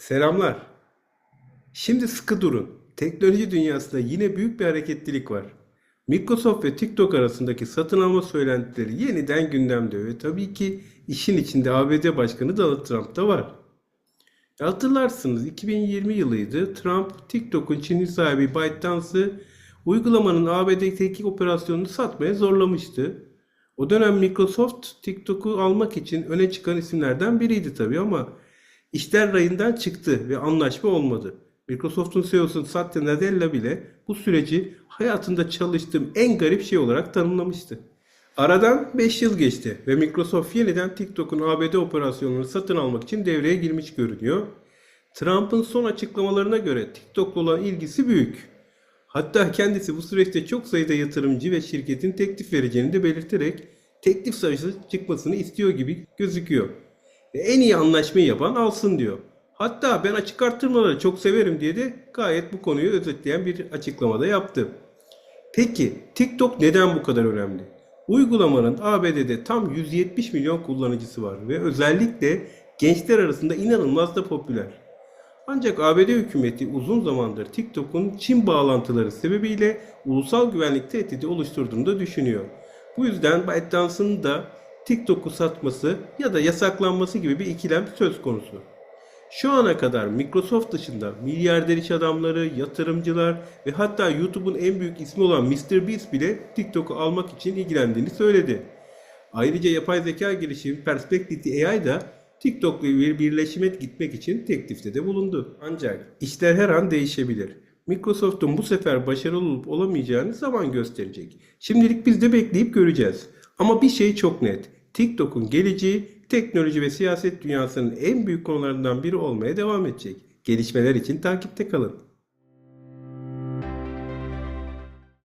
Selamlar. Şimdi sıkı durun. Teknoloji dünyasında yine büyük bir hareketlilik var. Microsoft ve TikTok arasındaki satın alma söylentileri yeniden gündemde ve tabii ki işin içinde ABD Başkanı Donald Trump da var. E Hatırlarsınız 2020 yılıydı. Trump TikTok'un Çinli sahibi ByteDance'ı uygulamanın ABD'deki operasyonunu satmaya zorlamıştı. O dönem Microsoft TikTok'u almak için öne çıkan isimlerden biriydi tabii ama işler rayından çıktı ve anlaşma olmadı. Microsoft'un CEO'su Satya Nadella bile bu süreci hayatında çalıştığım en garip şey olarak tanımlamıştı. Aradan 5 yıl geçti ve Microsoft yeniden TikTok'un ABD operasyonunu satın almak için devreye girmiş görünüyor. Trump'ın son açıklamalarına göre TikTok'la olan ilgisi büyük. Hatta kendisi bu süreçte çok sayıda yatırımcı ve şirketin teklif vereceğini de belirterek teklif sayısı çıkmasını istiyor gibi gözüküyor. En iyi anlaşmayı yapan alsın diyor. Hatta ben açık artırmaları çok severim diye de gayet bu konuyu özetleyen bir açıklamada yaptı. Peki TikTok neden bu kadar önemli? Uygulamanın ABD'de tam 170 milyon kullanıcısı var ve özellikle gençler arasında inanılmaz da popüler. Ancak ABD hükümeti uzun zamandır TikTok'un Çin bağlantıları sebebiyle ulusal güvenlik tehdidi oluşturduğunu da düşünüyor. Bu yüzden ByteDance'ın da TikTok'u satması ya da yasaklanması gibi bir ikilem söz konusu. Şu ana kadar Microsoft dışında milyarder iş adamları, yatırımcılar ve hatta YouTube'un en büyük ismi olan MrBeast bile TikTok'u almak için ilgilendiğini söyledi. Ayrıca yapay zeka girişimi Perspective AI da TikTok'la bir birleşime gitmek için teklifte de bulundu. Ancak işler her an değişebilir. Microsoft'un bu sefer başarılı olup olamayacağını zaman gösterecek. Şimdilik biz de bekleyip göreceğiz. Ama bir şey çok net. TikTok'un geleceği teknoloji ve siyaset dünyasının en büyük konularından biri olmaya devam edecek. Gelişmeler için takipte kalın.